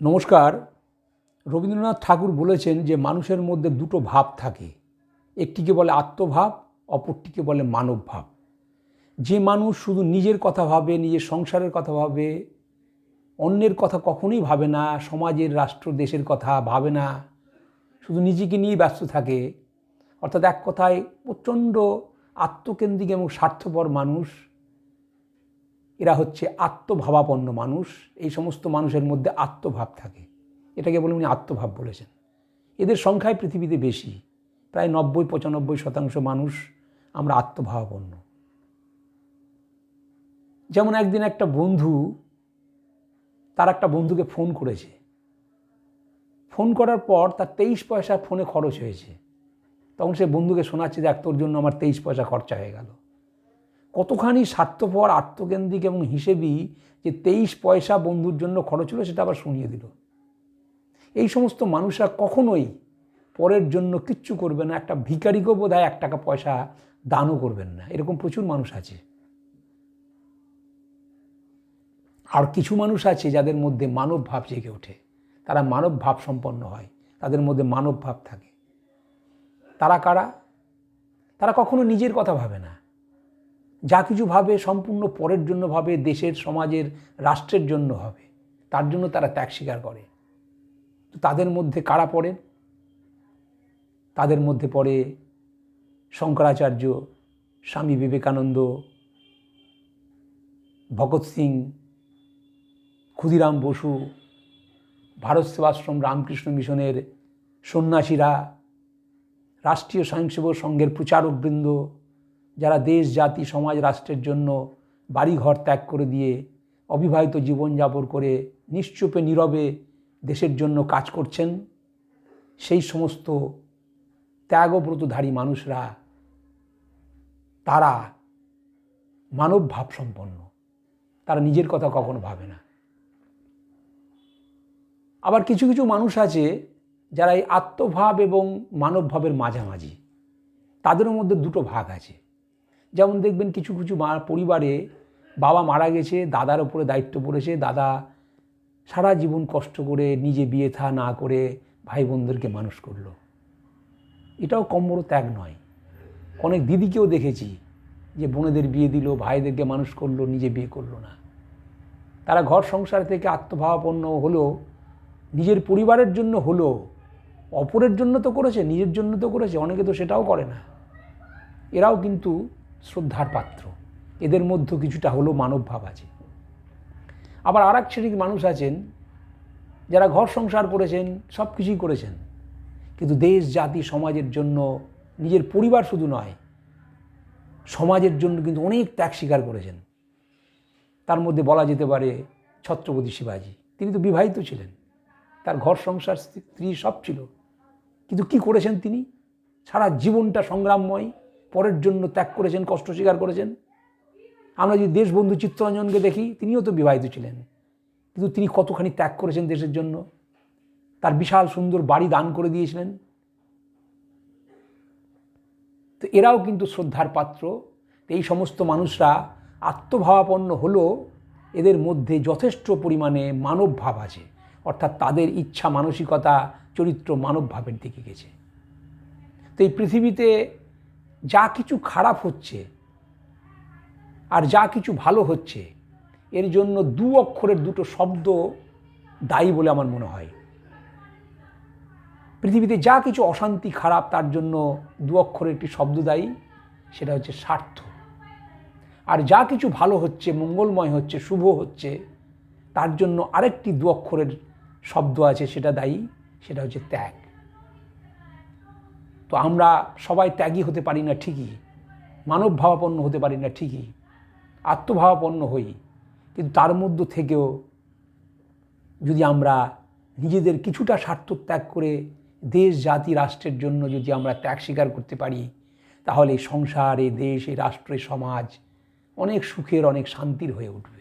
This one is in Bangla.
নমস্কার। রবীন্দ্রনাথ ঠাকুর বলেছেন যে মানুষের মধ্যে দুটো ভাব থাকে। একটিকে বলে আত্মভাব, অপরটিকে বলে মানব ভাব যে মানুষ শুধু নিজের কথা ভাবে, নিজের সংসারের কথা ভাবে, অন্যের কথা কখনোই ভাবে না, সমাজের, রাষ্ট্র, দেশের কথা ভাবে না, শুধু নিজেকে নিয়েই ব্যস্ত থাকে, অর্থাৎ এক কথায় প্রচণ্ড আত্মকেন্দ্রিক এবং স্বার্থপর মানুষ এরা হচ্ছে আত্মভাবাপন্ন মানুষ। এই সমস্ত মানুষের মধ্যে আত্মভাব থাকে। এটাকে বলে উনি আত্মভাব বলেছেন। এদের সংখ্যায় পৃথিবীতে বেশি। প্রায় নব্বই, পঁচানব্বই শতাংশ মানুষ আমরা আত্মভাবাপন্ন। যেমন একদিন একটা বন্ধু, তার একটা বন্ধুকে ফোন করেছে। ফোন করার পর তার তেইশ পয়সা ফোনে খরচ হয়েছে। তখন সে বন্ধুকে শোনাচ্ছে দেখ, তোর জন্য আমার তেইশ পয়সা খরচা হয়ে গেল। কতখানি স্বার্থপর, আত্মকেন্দ্রিক এবং হিসেবি যে তেইশ পয়সা বন্ধুর জন্য খরচ হলো সেটা আবার শুনিয়ে দিল। এই সমস্ত মানুষরা কখনোই পরের জন্য কিচ্ছু করবে না, একটা ভিকারিকেও বোধ হয় এক টাকা পয়সা দানও করবেন না। এরকম প্রচুর মানুষ আছে। আর কিছু মানুষ আছে যাদের মধ্যে মানব ভাব জেগে ওঠে। তারা মানব ভাব সম্পন্ন হয়, তাদের মধ্যে মানব ভাব থাকে। তারা কারা? তারা কখনো নিজের কথা ভাবে না। যা কিছু ভাবে সম্পূর্ণ পরের জন্য ভাবে, দেশের, সমাজের, রাষ্ট্রের জন্য হবে, তার জন্য তারা ত্যাগ স্বীকার করে। তো তাদের মধ্যে কারা পড়েন? তাদের মধ্যে পড়ে শঙ্করাচার্য, স্বামী বিবেকানন্দ, ভগৎ সিং, ক্ষুদিরাম বসু, ভারত সেবাশ্রম রামকৃষ্ণ মিশনের সন্ন্যাসীরা, রাষ্ট্রীয় স্বয়ংসেবক সংঘের প্রচারকবৃন্দ যারা দেশ, জাতি, সমাজ, রাষ্ট্রের জন্য বাড়িঘর ত্যাগ করে দিয়ে অবিবাহিত জীবনযাপন করে নিশ্চুপে, নীরবে দেশের জন্য কাজ করছেন, সেই সমস্ত ত্যাগব্রতধারী মানুষরা, তারা মানব ভাব সম্পন্ন। তারা নিজের কথা কখনো ভাবে না। আবার কিছু কিছু মানুষ আছে যারা এই আত্মভাব এবং মানবভাবের মাঝামাঝি। তাদের মধ্যে দুটো ভাগ আছে। যেমন দেখবেন কিছু কিছু মা পরিবারে বাবা মারা গেছে, দাদার ওপরে দায়িত্ব পড়েছে, দাদা সারা জীবন কষ্ট করে নিজে বিয়ে থা না করে ভাই বোনদেরকে মানুষ করল। এটাও কম বড় ত্যাগ নয়। অনেক দিদিকেও দেখেছি যে বোনেদের বিয়ে দিল, ভাইদেরকে মানুষ করল, নিজে বিয়ে করল না। তারা ঘর সংসার থেকে আত্মভাবাপন্ন হলো, নিজের পরিবারের জন্য হলো, অপরের জন্য তো করেছে, নিজের জন্য তো করেছে, অনেকে তো সেটাও করে না। এরাও কিন্তু শ্রদ্ধার পাত্র। এদের মধ্যে কিছুটা হলো মানবভাব আছে। আবার আর এক শ্রেণির মানুষ আছেন, যারা ঘর সংসার করেছেন, সব কিছুই করেছেন। কিন্তু দেশ, জাতি, সমাজের জন্য নিজের পরিবার শুধু নয়, সমাজের জন্য কিন্তু অনেক ত্যাগ স্বীকার করেছেন। তার মধ্যে বলা যেতে পারে ছত্রপতি শিবাজী। তিনি তো বিবাহিত ছিলেন। তার ঘর সংসার স্ত্রী সব ছিল। কিন্তু কি করেছেন তিনি? সারা জীবনটা সংগ্রামময় পরের জন্য ত্যাগ করেছেন, কষ্ট স্বীকার করেছেন। আমরা যদি দেশবন্ধু চিত্তরঞ্জনকে দেখি, তিনিও তো বিবাহিত ছিলেন। কিন্তু তিনি কতখানি ত্যাগ করেছেন দেশের জন্য? তার বিশাল সুন্দর বাড়ি দান করে দিয়েছিলেন। তো এরাও কিন্তু শ্রদ্ধার পাত্র। এই সমস্ত মানুষরা আত্মভাবাপন্ন হলেও এদের মধ্যে যথেষ্ট পরিমাণে মানবভাব আছে। অর্থাৎ তাদের ইচ্ছা মানসিকতা, চরিত্র মানব ভাবের দিকে গেছে। তো এই পৃথিবীতে যা কিছু খারাপ হচ্ছে আর যা কিছু ভালো হচ্ছে, এর জন্য দু অক্ষরের দুটো শব্দ দায়ী বলে আমার মনে হয়। পৃথিবীতে যা কিছু অশান্তি খারাপ, তার জন্য দু অক্ষরের একটি শব্দ দায়ী, সেটা হচ্ছে স্বার্থ। আর যা কিছু ভালো হচ্ছে, মঙ্গলময় হচ্ছে, শুভ হচ্ছে, তার জন্য আরেকটি দু অক্ষরের শব্দ আছে, সেটা দায়ী, সেটা হচ্ছে ত্যাগ। তো আমরা সবাই ত্যাগী হতে পারি না ঠিকই মানব ভাবাপন্ন হতে পারি না ঠিকই, আত্মভাবাপন্ন হই। কিন্তু তার মধ্য থেকেও যদি আমরা নিজেদের কিছুটা স্বার্থ ত্যাগ করে দেশ, জাতি, রাষ্ট্রের জন্য যদি আমরা ত্যাগ স্বীকার করতে পারি, তাহলে সংসার এই দেশ এই রাষ্ট্র, সমাজ অনেক সুখের, অনেক শান্তির হয়ে উঠবে।